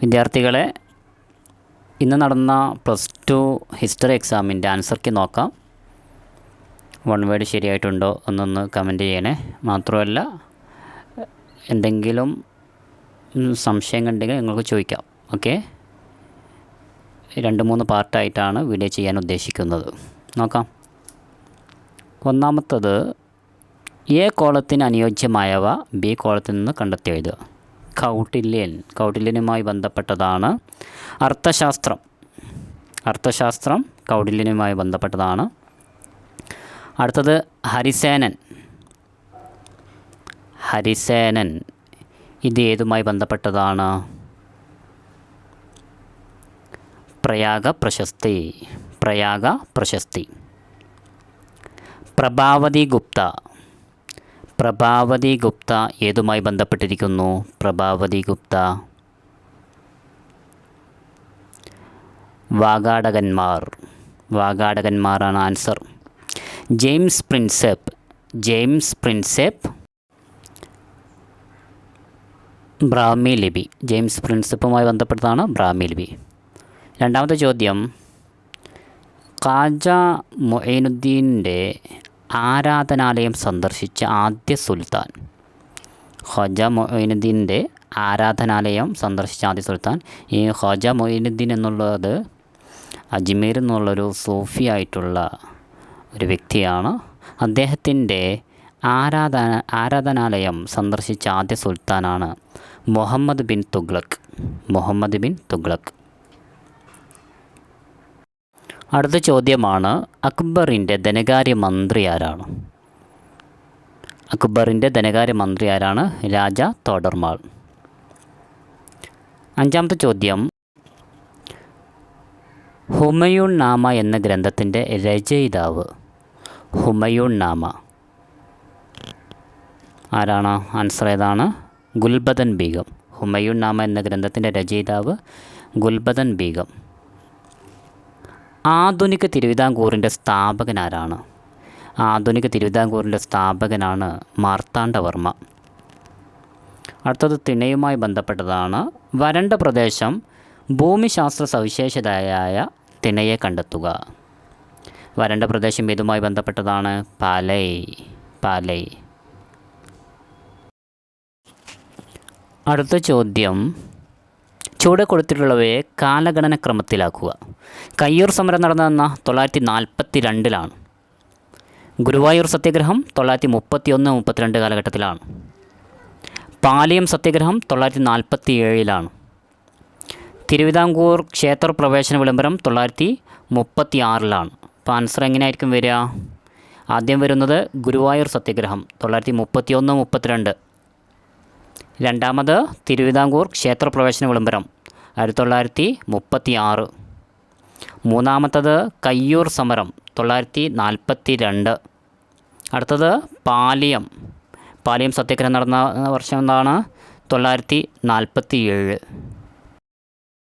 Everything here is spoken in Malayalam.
വിദ്യാർത്ഥികളെ ഇന്ന് നടന്ന പ്ലസ് ടു ഹിസ്റ്ററി എക്സാമിന്റെ ആൻസർക്ക് നോക്കാം. വൺ വേഡ് ശരിയായിട്ടുണ്ടോ എന്നൊന്ന് കമന്റ് ചെയ്യണേ. മാത്രമല്ല എന്തെങ്കിലും സംശയം ഉണ്ടെങ്കിൽ നിങ്ങൾക്ക് ചോദിക്കാം. ഓക്കെ? രണ്ട് മൂന്ന് പാർട്ടായിട്ടാണ് വീഡിയോ ചെയ്യാൻ ഉദ്ദേശിക്കുന്നത്. നോക്കാം. ഒന്നാമത്തത് എ കോളത്തിന് അനുയോജ്യമായവ ബി കോളത്തിൽ നിന്ന് കണ്ടെത്തി എഴുതുക കൗട്ടില്യൻ കൗട്ടില്യനുമായി ബന്ധപ്പെട്ടതാണ് അർത്ഥശാസ്ത്രം. അർത്ഥശാസ്ത്രം കൗടില്യനുമായി ബന്ധപ്പെട്ടതാണ്. അടുത്തത് ഹരിസേനൻ. ഹരിസേനൻ ഇത് ഏതുമായി ബന്ധപ്പെട്ടതാണ്? പ്രയാഗ പ്രശസ്തി. പ്രയാഗ പ്രശസ്തി. പ്രഭാവതി ഗുപ്ത. പ്രഭാവതി ഗുപ്ത ഏതുമായി ബന്ധപ്പെട്ടിരിക്കുന്നു? പ്രഭാവതി ഗുപ്ത. വാഗാടകന്മാർ. വാഗാടകന്മാരാണ് answer. James Prinsep. James Prinsep Brahmi ലിപി. ജെയിംസ് പ്രിൻസിപ്പുമായി ബന്ധപ്പെട്ടതാണ് ബ്രാഹ്മി ലിപി. രണ്ടാമത്തെ ചോദ്യം. ഖാജ മൊയ്നുദ്ദീന്റെ ആരാധനാലയം സന്ദർശിച്ച ആദ്യ സുൽത്താൻ. ഖാജ മൊയ്നുദ്ദീന്റെ ആരാധനാലയം സന്ദർശിച്ച ആദ്യ സുൽത്താൻ. ഈ ഖാജ മൊയ്നുദ്ദീൻ എന്നുള്ളത് അജ്മീർ എന്നുള്ളൊരു സൂഫി ആയിട്ടുള്ള ഒരു വ്യക്തിയാണ്. അദ്ദേഹത്തിന്റെ ആരാധന ആരാധനാലയം സന്ദർശിച്ച ആദ്യ സുൽത്താനാണ് മുഹമ്മദ് ബിൻ തുഗ്ലക്. മുഹമ്മദ് ബിൻ തുഗ്ലക്. അടുത്ത ചോദ്യമാണ് അക്ബറിന്റെ ധനകാര്യ മന്ത്രി ആരാണ്? അക്ബറിന്റെ ധനകാര്യ മന്ത്രി ആരാണ്? രാജ തോഡർമാൾ. അഞ്ചാമത്തെ ചോദ്യം ഹുമയൂൺ നാമ എന്ന ഗ്രന്ഥത്തിന്റെ രചയിതാവ് ഹുമയൂൺ നാമ. ആരാണ്? ആൻസർ ഏതാണ്? ഗുൽബദൻ ബീഗം. ഹുമയൂൺ നാമ എന്ന ഗ്രന്ഥത്തിന്റെ രചയിതാവ് ഗുൽബദൻ ബീഗം. ആധുനിക തിരുവിതാംകൂറിന്റെ സ്ഥാപകൻ ആരാണ് ആധുനിക തിരുവിതാംകൂറിന്റെ സ്ഥാപകനാണ് മാർത്താണ്ഡവർമ്മ അടുത്തത് തിണയുമായി ബന്ധപ്പെട്ടതാണ്. വരണ്ട പ്രദേശം ഭൂമിശാസ്ത്ര സവിശേഷതയായ തിണയെ കണ്ടെത്തുക. വരണ്ട പ്രദേശം ഇതുമായി ബന്ധപ്പെട്ടതാണ്? പാലൈ പാലൈ. അടുത്ത ചോദ്യം. ചുവടെ കൊടുത്തിട്ടുള്ളവയെ കാലഗണന ക്രമത്തിലാക്കുക. കയ്യൂർ സമരം നടന്നതെന്ന തൊള്ളായിരത്തി നാൽപ്പത്തി രണ്ടിലാണ് ഗുരുവായൂർ സത്യഗ്രഹം തൊള്ളായിരത്തി മുപ്പത്തി ഒന്ന് മുപ്പത്തിരണ്ട് കാലഘട്ടത്തിലാണ്. പാലിയം സത്യഗ്രഹം തൊള്ളായിരത്തി നാൽപ്പത്തി ഏഴിലാണ് തിരുവിതാംകൂർ ക്ഷേത്ര പ്രവേശന വിളംബരം തൊള്ളായിരത്തി മുപ്പത്തി ആറിലാണ് അപ്പോൾ ആൻസർ എങ്ങനെയായിരിക്കും വരിക? ആദ്യം വരുന്നത് ഗുരുവായൂർ സത്യഗ്രഹം തൊള്ളായിരത്തി മുപ്പത്തി ഒന്ന് മുപ്പത്തിരണ്ട്. രണ്ടാമത് തിരുവിതാംകൂർ ക്ഷേത്രപ്രവേശന വിളംബരം ആയിരത്തി തൊള്ളായിരത്തി മുപ്പത്തി ആറ് മൂന്നാമത്തത് കയ്യൂർ സമരം തൊള്ളായിരത്തി നാൽപ്പത്തി രണ്ട് അടുത്തത് പാലിയം. പാലിയം സത്യഗ്രഹം നടന്ന വർഷം എന്താണ്? തൊള്ളായിരത്തി നാൽപ്പത്തി ഏഴ്